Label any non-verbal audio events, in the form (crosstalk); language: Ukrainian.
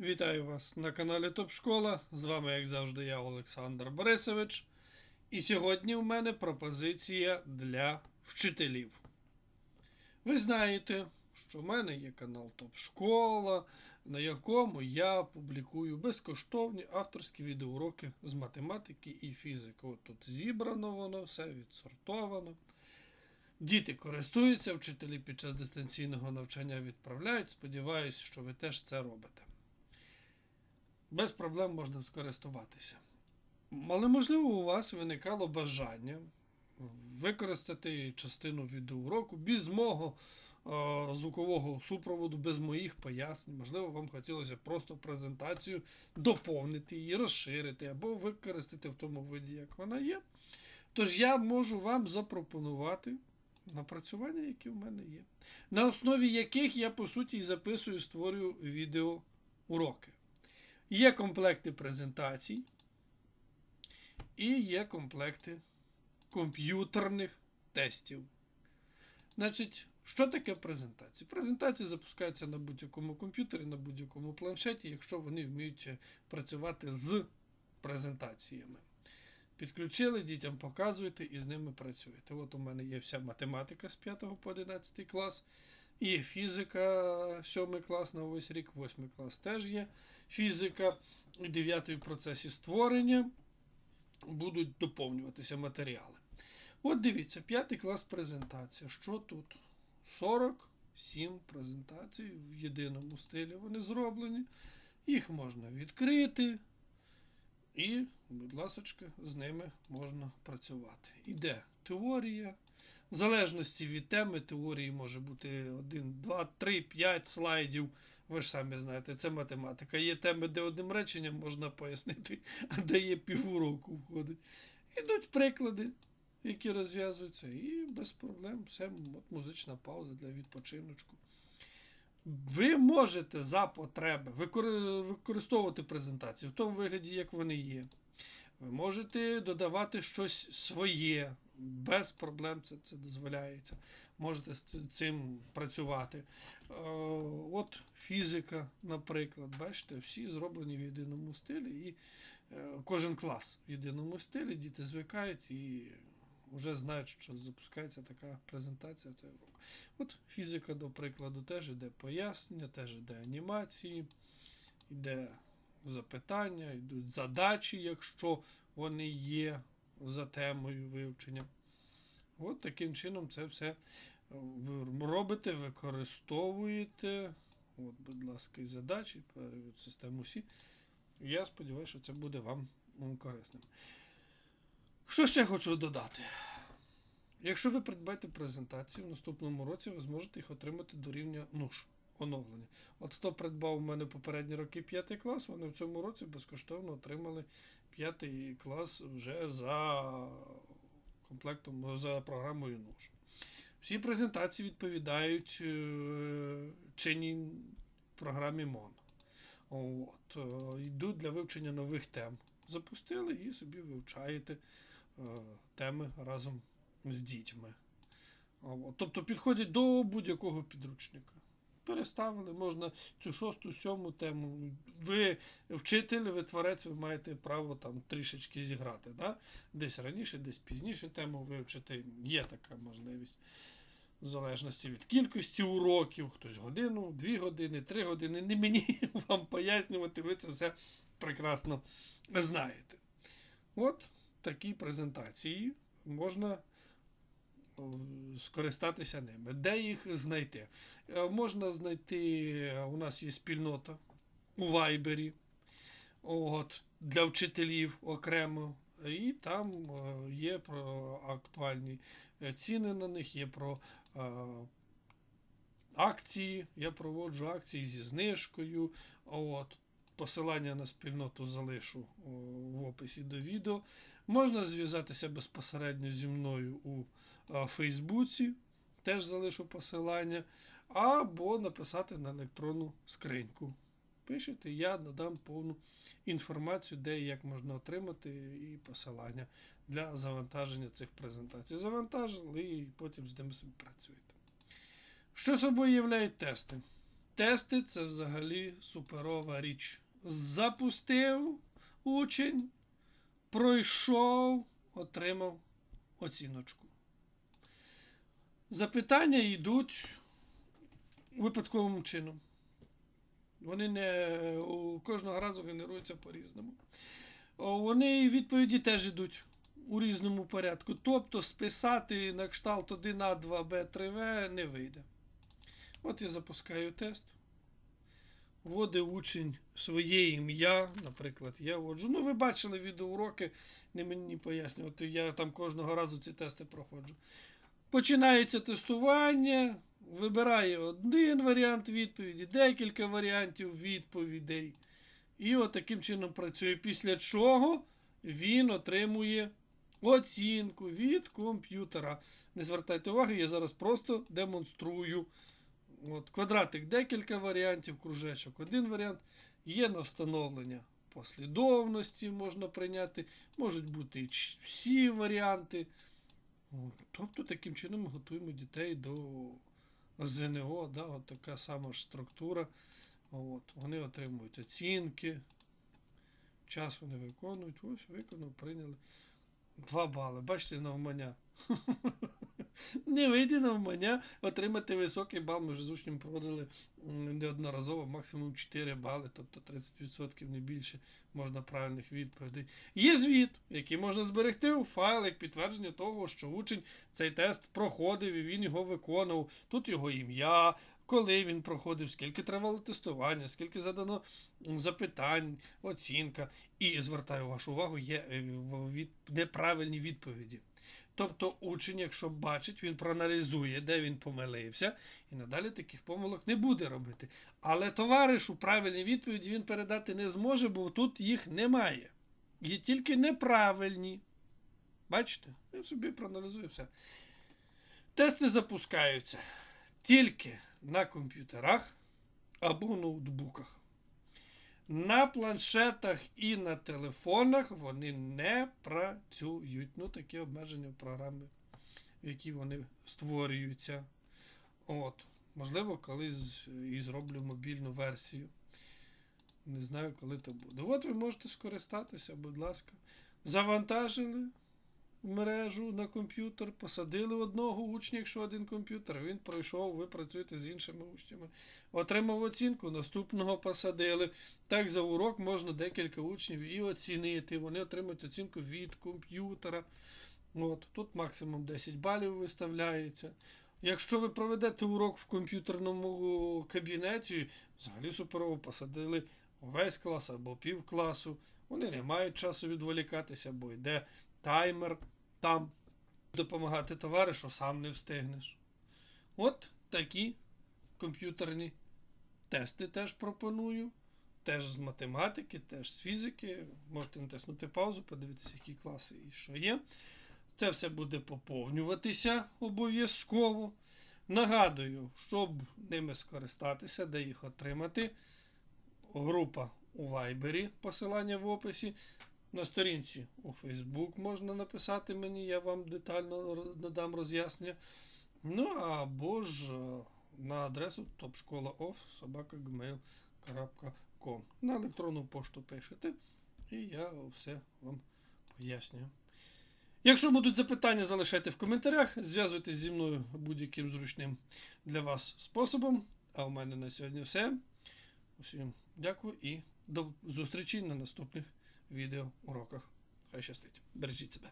Вітаю вас на каналі Топ Школа. З вами, як завжди, я Олександр Борисович. І сьогодні в мене пропозиція для вчителів. Ви знаєте, що в мене є канал Топ Школа, на якому я публікую безкоштовні авторські відеоуроки з математики і фізики. От тут зібрано воно, все відсортовано. Діти користуються, вчителі під час дистанційного навчання відправляють. Сподіваюся, що ви теж це робите. Без проблем можна скористуватися. Але, можливо, у вас виникало бажання використати частину відеоуроку без мого е, звукового супроводу, без моїх пояснень. Можливо, вам хотілося просто презентацію доповнити її, розширити або використати в тому виді, як вона є. Тож я можу вам запропонувати напрацювання, які в мене є, на основі яких я, по суті, і записую, створюю відеоуроки. Є комплекти презентацій, і є комплекти комп'ютерних тестів. Значить, що таке презентація? Презентації запускаються на будь-якому комп'ютері, на будь-якому планшеті, якщо вони вміють е, працювати з презентаціями. Підключили, дітям показуєте і з ними працюєте. От у мене є вся математика з 5 по 11 клас, є фізика 7 клас на весь рік, 8 клас теж є фізика, 9 в процесі створення. Будуть доповнюватися матеріали. От дивіться, 5 клас презентація. Що тут? 47 презентацій в єдиному стилі вони зроблені. Їх можна відкрити. І, будь ласочка, з ними можна працювати. Іде теорія. В залежності від теми теорії може бути 1, 2, 3, 5 слайдів. Ви ж самі знаєте, це математика. Є теми, де одним реченням можна пояснити, (laughs) а де є півуроку входить. Ідуть приклади, які розв'язуються, і без проблем все от музична пауза для відпочиночку. Ви можете за потреби використовувати презентації в тому вигляді, як вони є. Ви можете додавати щось своє, без проблем це, це дозволяється. Можете з цим працювати. Е, От фізика, наприклад, бачите, всі зроблені в єдиному стилі, і е, кожен клас в єдиному стилі, діти звикають і вже знають, що запускається така презентація. От фізика, до прикладу, теж іде пояснення, теж іде анімації, іде запитання, йдуть задачі, якщо вони є за темою вивчення. От таким чином це все е, ви робите, використовуєте. От, будь ласка, і задачі, перевід систему Сі. Я сподіваюся, що це буде вам корисним. Що ще хочу додати? Якщо ви придбаєте презентації в наступному році, ви зможете їх отримати до рівня НУШ оновлення. От хто придбав у мене попередні роки 5 клас, вони в цьому році безкоштовно отримали 5 клас вже за комплектом, за програмою НУШ. Всі презентації відповідають е, чинній програмі МОН. От, е, йдуть для вивчення нових тем. Запустили і собі вивчаєте е, теми разом з дітьми. От, тобто підходять до будь-якого підручника. Переставили, можна цю шосту, сьому тему. Ви вчитель, ви творець, ви маєте право там трішечки зіграти. Да? Десь раніше, десь пізніше тему вивчити. Є така можливість. В залежності від кількості уроків, хтось годину, дві години, три години. Не мені (laughs) вам пояснювати, ви це все прекрасно знаєте. От такі презентації можна скористатися ними. Де їх знайти? Е, Можна знайти, е, у нас є спільнота у Вайбері от, для вчителів окремо. І там е, є про актуальні ціни на них, є про акції. Я проводжу акції зі знижкою. От. Посилання на спільноту залишу в описі до відео. Можна зв'язатися безпосередньо зі мною у Фейсбуці, теж залишу посилання, або написати на електронну скриньку. Пишете, я надам повну інформацію, де і як можна отримати, і посилання для завантаження цих презентацій. Завантажили і потім з ними працюєте. Що собою являють тести? Тести це взагалі суперова річ. Запустив учень, пройшов, отримав оціночку. Запитання йдуть випадковим чином. Вони не кожного разу генеруються по-різному. Вони і відповіді теж йдуть у різному порядку. Тобто списати на кшталт 1А, 2Б, 3В не вийде. От я запускаю тест. Вводив учень своє ім'я, наприклад, я вводжу. Ну, ви бачили відеоуроки, не мені пояснювати. Я там кожного разу ці тести проходжу. Починається тестування, вибирає один варіант відповіді, декілька варіантів відповідей. І от таким чином працює. Після чого він отримує оцінку від комп'ютера. Не звертайте уваги, я зараз просто демонструю. От, квадратик декілька варіантів, кружечок один варіант. Є на встановлення послідовності, можна прийняти, можуть бути і всі варіанти. Тобто таким чином ми готуємо дітей до ЗНО, да, от така сама ж структура. От, вони отримують оцінки. Час вони виконують. Ось, виконав, прийняли. Два бали. Бачите, навмання. (laughs) Не вийде навмання отримати високий бал. Ми вже з учнем проводили неодноразово, максимум 4 бали, тобто 30% не більше можна правильних відповідей. Є звіт, який можна зберегти у файл як підтвердження того, що учень цей тест проходив і він його виконував. Тут його ім'я, коли він проходив, скільки тривало тестування, скільки задано запитань, оцінка. І звертаю вашу увагу, є е, неправильні відповіді. Тобто учень, якщо бачить, він проаналізує, де він помилився, і надалі таких помилок не буде робити. Але товаришу правильні відповіді він передати не зможе, бо тут їх немає. Є тільки неправильні. Бачите? Він собі проаналізує все. Тести запускаються тільки на комп'ютерах або ноутбуках. На планшетах і на телефонах вони не працюють. Ну, такі обмеження в програми, в які вони створюються. От. Можливо, колись і зроблю мобільну версію. Не знаю, коли то буде. От ви можете скористатися, будь ласка. Завантажили мережу на комп'ютер, посадили одного учня, якщо один комп'ютер, він пройшов, ви працюєте з іншими учнями. Отримав оцінку, наступного посадили. Так, за урок можна декілька учнів і оцінити. Вони отримують оцінку від комп'ютера. От, тут максимум 10 балів виставляється. Якщо ви проведете урок в комп'ютерному кабінеті, взагалі суперово посадили весь клас або пів класу. Вони не мають часу відволікатися, бо йде таймер там. Допомагати товаришу сам не встигнеш. От такі комп'ютерні тести теж пропоную. Теж з математики, теж з фізики. Можете натиснути паузу, подивитися, які класи і що є. Це все буде поповнюватися обов'язково. Нагадую, щоб ними скористатися, де їх отримати. Група у Вайбері, посилання в описі. На сторінці у Facebook можна написати мені, я вам детально надам роз'яснення. Ну або ж е, на адресу topшкола.off.gmail.com На електронну пошту пишете, і я все вам пояснюю. Якщо будуть запитання, залишайте в коментарях, зв'язуйтесь зі мною будь-яким зручним для вас способом. А у мене на сьогодні все. Усім дякую і до зустрічі на наступних відеоуроках. Хай щастить. Бережіть себе.